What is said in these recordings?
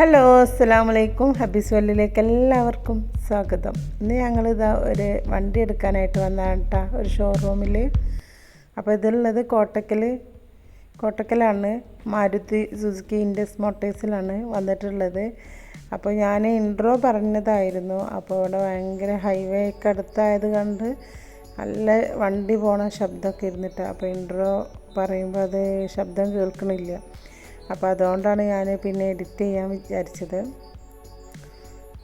Hello അസ്സാം വലൈക്കും ഹബീസ് വല്ലിലേക്ക് എല്ലാവർക്കും സ്വാഗതം. ഇന്ന് ഞങ്ങളിതാ ഒരു വണ്ടി എടുക്കാനായിട്ട് വന്നതാണ് കേട്ടോ ഒരു ഷോറൂമിൽ അപ്പോൾ ഇതുള്ളത് കോട്ടക്കൽ കോട്ടക്കലാണ് മാരുതി സുസുക്കി ഇൻഡസ് മോട്ടേഴ്സിലാണ് വന്നിട്ടുള്ളത്. അപ്പോൾ ഞാൻ ഇൻട്രോ പറഞ്ഞതായിരുന്നു. അപ്പോൾ ഇവിടെ ഭയങ്കര ഹൈവേ ഒക്കെ അടുത്തായത് കണ്ട് നല്ല വണ്ടി പോണ ശബ്ദമൊക്കെ ഇരുന്നിട്ട്. അപ്പോൾ ഇൻട്രോ പറയുമ്പോൾ അത് ശബ്ദം കേൾക്കണില്ല. അപ്പോൾ അതുകൊണ്ടാണ് ഞാൻ പിന്നെ എഡിറ്റ് ചെയ്യാൻ വിചാരിച്ചത്.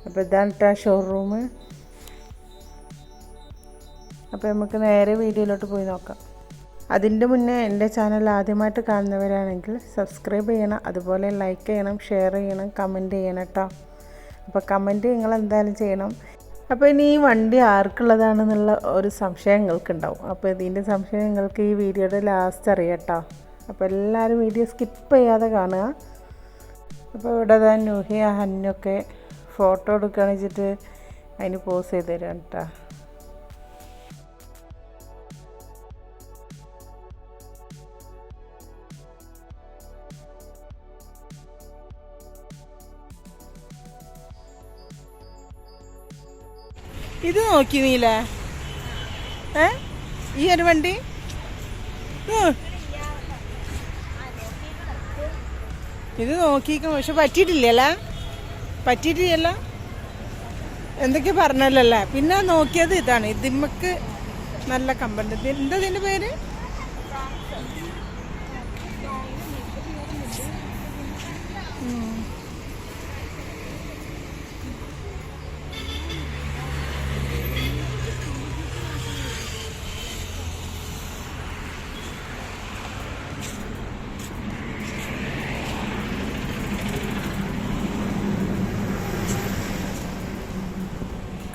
അപ്പോൾ ഇതാണ് കേട്ടോ ഷോറൂം അപ്പോൾ നമുക്ക് നേരെ വീഡിയോയിലോട്ട് പോയി നോക്കാം. അതിന്റെ മുന്നേ എന്റെ ചാനൽ ആദ്യമായിട്ട് കാണുന്നവരാണെങ്കിൽ സബ്സ്ക്രൈബ് ചെയ്യണം അതുപോലെ ലൈക്ക് ചെയ്യണം ഷെയർ ചെയ്യണം കമന്റ് ചെയ്യണം കേട്ടോ അപ്പോൾ കമന്റ് നിങ്ങൾ എന്തായാലും ചെയ്യണം. അപ്പോൾ ഇനി ഈ വണ്ടി ആർക്കുള്ളതാണെന്നുള്ള ഒരു സംശയം നിങ്ങൾക്കുണ്ടാവും. അപ്പോൾ ഇതിന്റെ സംശയം നിങ്ങൾക്ക് ഈ വീഡിയോയുടെ ലാസ്റ്റ് അറിയാം കേട്ടോ അപ്പോൾ എല്ലാവരും വീഡിയോ സ്കിപ്പ് ചെയ്യാതെ കാണുക. അപ്പോൾ ഇവിടെ തന്നെ നുഹിയ ഹന്നൊക്കെ ഫോട്ടോ എടുക്കുകയാണ് വെച്ചിട്ട് അതിന് പോസ് ചെയ്ത് തരാം കേട്ടോ ഇത് നോക്കി നീല. ഏ? ഈ ഒരു വണ്ടി? ഇത് നോക്കിയിരിക്കും പക്ഷെ പറ്റിയിട്ടില്ലല്ല? പറ്റിയിട്ടില്ല എന്തൊക്കെ പറഞ്ഞല്ലല്ലേ പിന്നെ നോക്കിയത് ഇതാണ്. ഇതിമ്മക്ക് നല്ല ഇത് എന്താ ഇതിന്റെ പേര്? ഉം.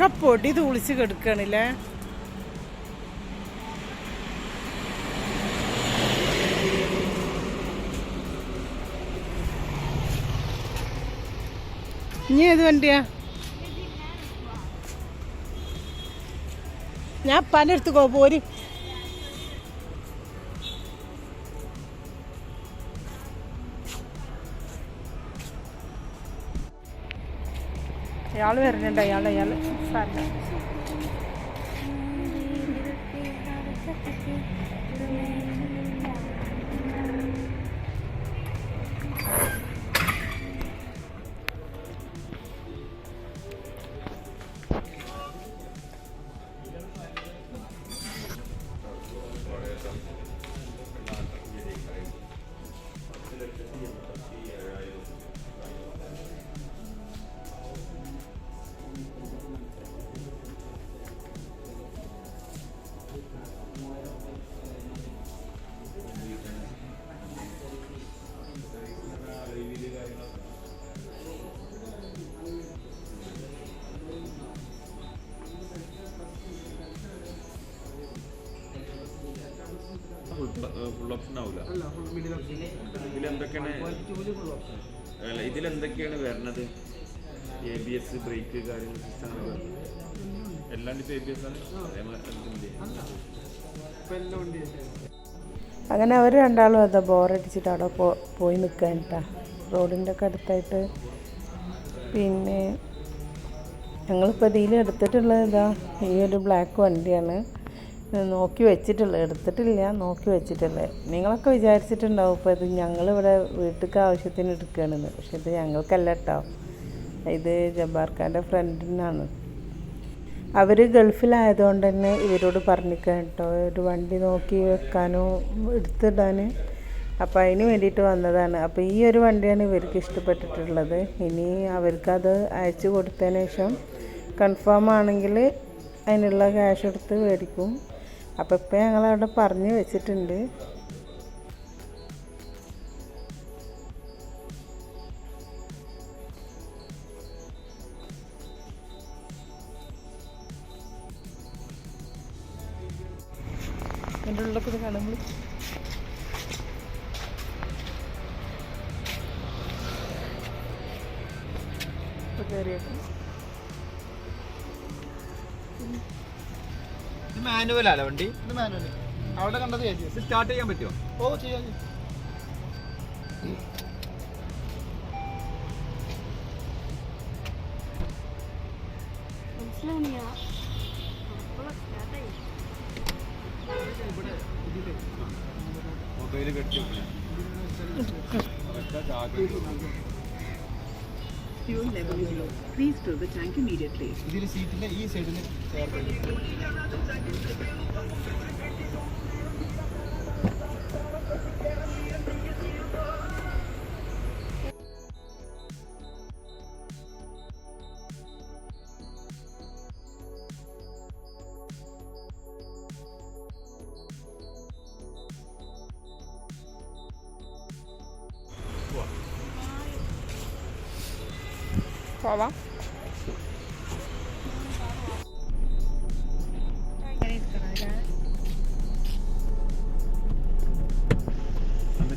ഒക്കെ പൊടി തൂളിച്ച് കെടുക്കണില്ലേ? ഇനി ഏത് വണ്ടിയാ? ഞാൻ പലയിടത്ത് പോര്. അയാൾ വരുന്നുണ്ട്. അയാൾ അയാൾ സാറില്ല ഫുൾ ഓപ്ഷൻ ആവില്ല ഇതിലെന്തൊക്കെയാണ് അല്ല എന്തൊക്കെയാണ് വരണത്? എ ബി എസ് ബ്രേക്ക് കാര്യങ്ങൾ സിസ്റ്റം എല്ലാം ഇപ്പൊ എ ബി എസ് ആണ്. അങ്ങനെ അവർ രണ്ടാളും അതാ ബോറടിച്ചിട്ട് അവിടെ പോ പോയി നിൽക്കാൻ കേട്ടാ റോഡിന്റെ ഒക്കെ അടുത്തായിട്ട് പിന്നെ ഞങ്ങളിപ്പോൾ ഇതിൽ എടുത്തിട്ടുള്ളത് ഇതാ ഈ ഒരു ബ്ലാക്ക് വണ്ടിയാണ്. നോക്കി വെച്ചിട്ടില്ല എടുത്തിട്ടില്ല നോക്കി വെച്ചിട്ടില്ല. നിങ്ങളൊക്കെ വിചാരിച്ചിട്ടുണ്ടാവും ഇപ്പോൾ ഇത് ഞങ്ങളിവിടെ വീട്ടിലേക്ക് ആവശ്യത്തിന് എടുക്കുകയാണെന്ന്. പക്ഷെ ഇത് ഞങ്ങൾക്കല്ല കേട്ടോ ഇത് ജബ്ബാർഖാന്റെ ഫ്രണ്ടിനാണ്. അവർ ഗൾഫിലായതുകൊണ്ട് തന്നെ ഇവരോട് പറഞ്ഞിരിക്കാൻ കേട്ടോ ഒരു വണ്ടി നോക്കി വെക്കാനോ എടുത്തിടാൻ അപ്പോൾ അതിന് വേണ്ടിയിട്ട് വന്നതാണ്. അപ്പോൾ ഈ ഒരു വണ്ടിയാണ് ഇവർക്ക് ഇഷ്ടപ്പെട്ടിട്ടുള്ളത്. ഇനി അവർക്കത് അയച്ചു കൊടുത്തതിന് ശേഷം കൺഫേം ആണെങ്കിൽ അതിനുള്ള ക്യാഷ് എടുത്ത് മേടിക്കും. അപ്പോൾ ഇപ്പോൾ ഞങ്ങളവിടെ പറഞ്ഞു വെച്ചിട്ടുണ്ട്. എന്റെ ഉള്ളിലൊക്കെ കാണുമ്പോൾ കയറിയേക്കും മാനുവൽ അല്ല വണ്ടി. മാനുവൽ അവിടെ കണ്ടത് ചേച്ചി സ്റ്റാർട്ട് ചെയ്യാൻ പറ്റുമോ ഓ ചെയ്യാം മൊബൈൽ കെട്ടി ഇല്ല. Please fill the tank immediately. ഇതിൽ സീറ്റിന്റെ ഈ സൈഡിൽ പോവാം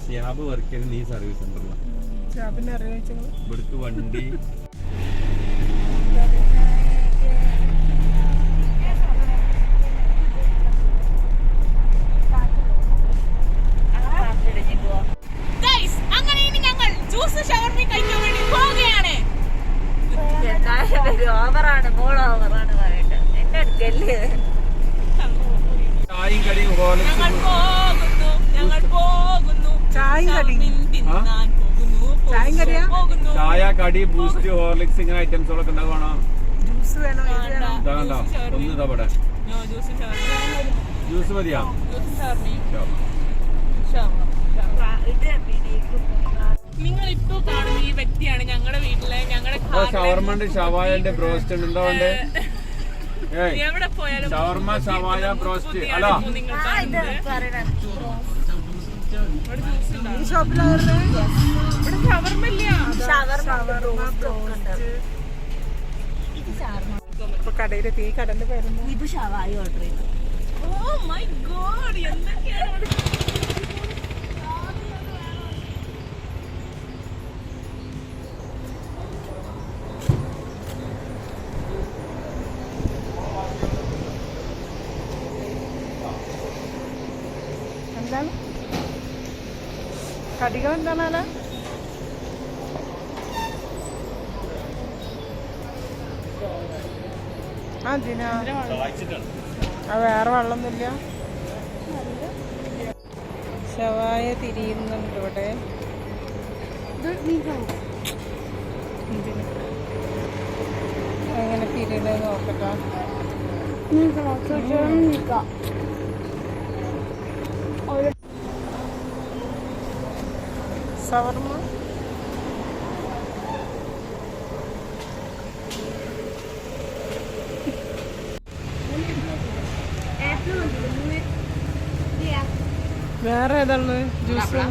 ഷിയാബ് വർക്ക് ചെയ്യുന്ന ഈ സർവീസ് സെന്ററിലാണ് ഇവിടുത്തെ വണ്ടി ചായ കടി ബൂസ്റ്റ് ഹോർലിക്സ് ഇങ്ങനെ ഐറ്റംസുകളൊക്കെ ഉണ്ടാവണോ ജ്യൂസ് വേണോ? ഏത് വേണോ? ഇതാ കണ്ടോ? ഒന്ന് ഇതാ ഇവിടെ. ജ്യൂസ് മതിയാ? നിങ്ങൾ ഇപ്പൊ കാണുന്ന ഈ വ്യക്തിയാണ് ഞങ്ങളുടെ വീട്ടിലെ ഞങ്ങളുടെ ഷവർമണ്ട് ഷവായന്റെ ബ്രോസ്റ്റ് ഉണ്ട്. എന്താ വേണ്ടേ ഏയ്. എവിടെ പോയാലും ഷവർമ ഷവായ ബ്രോസ്റ്റ്. ബുദ്ധിയാണ് അല്ല ഈ ഷോപ്പിലായിരുന്നു ഇവിടെ ഷവർമ ഇല്ല അപ്പൊ കടയിലെത്തി ഈ കടന്റെ പേരെന്താ ഇത് ഷവായി ഓർഡർ ചെയ്തു. ഓ മൈ ഗോഡ് എന്തൊക്കെയാണ് കടികൾ എന്താണ് അതിനാ? ആ വേറെ വെള്ളമൊന്നുമില്ല? ശവായ തിരിയുന്നുണ്ട് ഇവിടെ? എങ്ങനെ തിരിയണത് നോക്കട്ടെ. സവർമ്മ വേറെ ഏതാണ് ജ്യൂസ്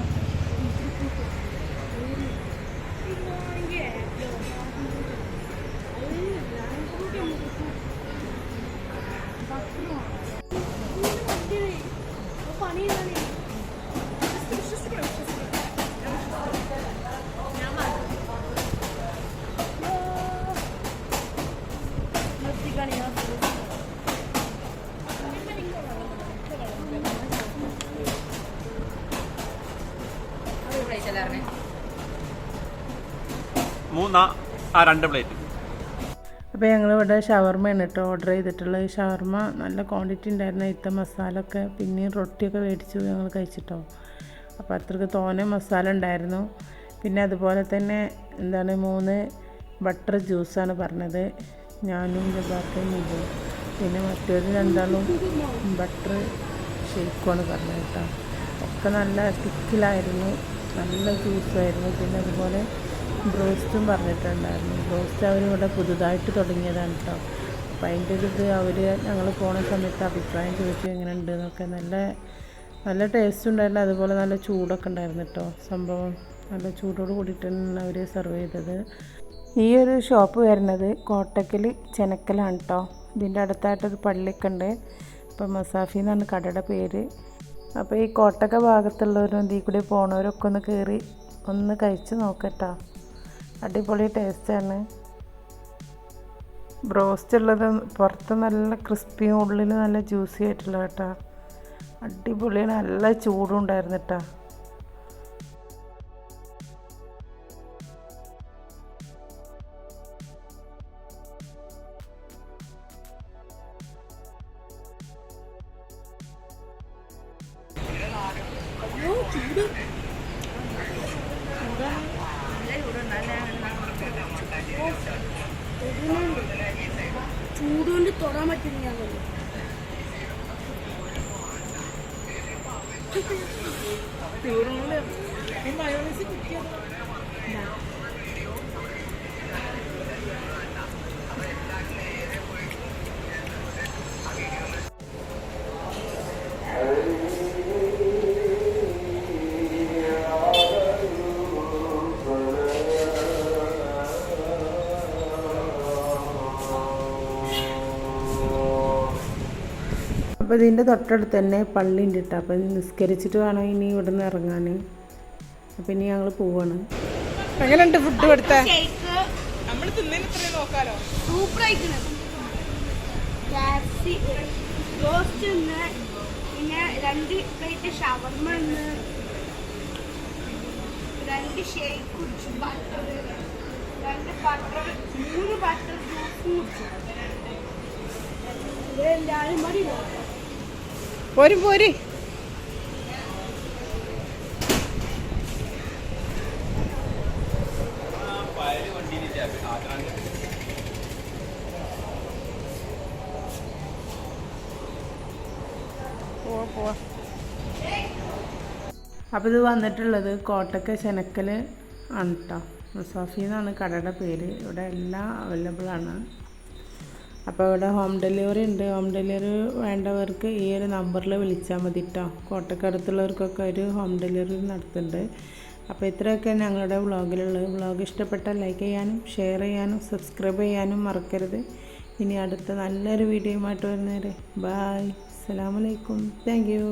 മൂന്നാ ആ രണ്ട് പ്ലേറ്റ്. അപ്പോൾ ഞങ്ങളിവിടെ ഷവർമ്മയാണ് കേട്ടോ ഓർഡർ ചെയ്തിട്ടുള്ളത്. ഷവർമ്മ നല്ല ക്വാണ്ടിറ്റി ഉണ്ടായിരുന്നു. ഇത്ത മസാല ഒക്കെ പിന്നെയും റൊട്ടിയൊക്കെ മേടിച്ചു ഞങ്ങൾ കഴിച്ചിട്ടോ. അപ്പോൾ അത്രയ്ക്ക് തോനെ മസാല ഉണ്ടായിരുന്നു. പിന്നെ അതുപോലെ തന്നെ എന്താണ് മൂന്ന് ബട്ടർ ജ്യൂസാണ് പറഞ്ഞത്. ഞാനും ജബാക്കയും ഇതും പിന്നെ മറ്റൊരു രണ്ടാളും ബട്ടർ ഷേക്കുമാണ് പറഞ്ഞത് കേട്ടോ. ഒക്കെ നല്ല സ്റ്റിക്കിലായിരുന്നു നല്ല ജ്യൂസായിരുന്നു പിന്നെ അതുപോലെ ബ്രോസ്റ്റും പറഞ്ഞിട്ടുണ്ടായിരുന്നു. ബ്രോസ്റ്റ് അവരിവിടെ പുതുതായിട്ട് തുടങ്ങിയതാണ് കേട്ടോ അപ്പോൾ അതിന്റെ ഒരു ഇത് അവർ ഞങ്ങൾ പോണ സമയത്ത് അഭിപ്രായം ചോദിച്ചു എങ്ങനെ ഉണ്ട് എന്നൊക്കെ നല്ല നല്ല ടേസ്റ്റ് ഉണ്ടായിരുന്നു. അതുപോലെ നല്ല ചൂടൊക്കെ ഉണ്ടായിരുന്നു കേട്ടോ സംഭവം നല്ല ചൂടോട് കൂടിയിട്ടാണ് അവർ സെർവ് ചെയ്തത്. ഈ ഒരു ഷോപ്പ് വരുന്നത് കോട്ടക്കൽ ചെനക്കലാണ് കേട്ടോ ഇതിന്റെ അടുത്തായിട്ടൊരു പള്ളിയൊക്കെ ഉണ്ട്. അപ്പോൾ മസാഫി എന്നാണ് കടയുടെ പേര്. അപ്പോൾ ഈ കോട്ടക്ക ഭാഗത്തുള്ളവരും ഇതിൽ കൂടി പോണവരൊക്കെ ഒന്ന് കയറി ഒന്ന് കഴിച്ച് നോക്കട്ടോ അടിപൊളി ടേസ്റ്റാണ് ബ്രോസ്റ്റ് ഉള്ളത് പുറത്ത് നല്ല ക്രിസ്പിയും ഉള്ളിൽ നല്ല ജ്യൂസി ആയിട്ടുള്ള കേട്ടോ. അടിപൊളിയാണ് നല്ല ചൂടും ഉണ്ടായിരുന്നു കേട്ടോ ചൂടുകൊണ്ട് തൊടാൻ പറ്റുന്നില്ല അപ്പോൾ ഇതിന്റെ തൊട്ടടുത്ത് തന്നെ പള്ളി ഉണ്ട് കേട്ടോ അപ്പം നിസ്കരിച്ചിട്ട് വേണം ഇനി ഇവിടെ നിന്ന് ഇറങ്ങാൻ അപ്പം ഇനി ഞങ്ങൾ പോവാണ്. എങ്ങനെയുണ്ട് ഫുഡ് കൊടുത്ത നമ്മൾ തിന്നതിന് ഇത്രയും നോക്കാലോ? സൂപ്പർ ആയിക്കണ് ടാക്സി റോസ്റ്റ് ഉണ്ട്. പിന്നെ രണ്ട് പ്ലേറ്റ് ഷവർമ ഉണ്ട് രണ്ട് ഷേക്ക് കുടിച്ചു ബട്ടർ രണ്ട് ബട്ടർ മൂന്ന് ബട്ടർ ജ്യൂസും കുടിച്ചു ഇത് എല്ലാവരും മതി പോരും പോര്. പോവാ ഇത് വന്നിട്ടുള്ളത് കോട്ടക്ക ചെനക്കൽ ആണ് കേട്ടോ മുസാഫി എന്നാണ് കടയുടെ പേര്. ഇവിടെ എല്ലാം അവൈലബിൾ ആണ്. അപ്പോൾ ഇവിടെ ഹോം ഡെലിവറി ഉണ്ട്. ഹോം ഡെലിവറി വേണ്ടവർക്ക് ഈ ഒരു നമ്പറിൽ വിളിച്ചാൽ മതി കേട്ടോ കോട്ടക്കടുത്തുള്ളവർക്കൊക്കെ ഒരു ഹോം ഡെലിവറി നടത്തുന്നുണ്ട്. അപ്പോൾ ഇത്രയൊക്കെ ഞങ്ങളുടെ വ്ളോഗിലുള്ളത്. വ്ളോഗ് ഇഷ്ടപ്പെട്ടാൽ ലൈക്ക് ചെയ്യാനും ഷെയർ ചെയ്യാനും സബ്സ്ക്രൈബ് ചെയ്യാനും മറക്കരുത്. ഇനി അടുത്ത നല്ലൊരു വീഡിയോയുമായിട്ട് വരുന്നവരെ. ബായ് അസ്സാമലൈക്കും താങ്ക് യു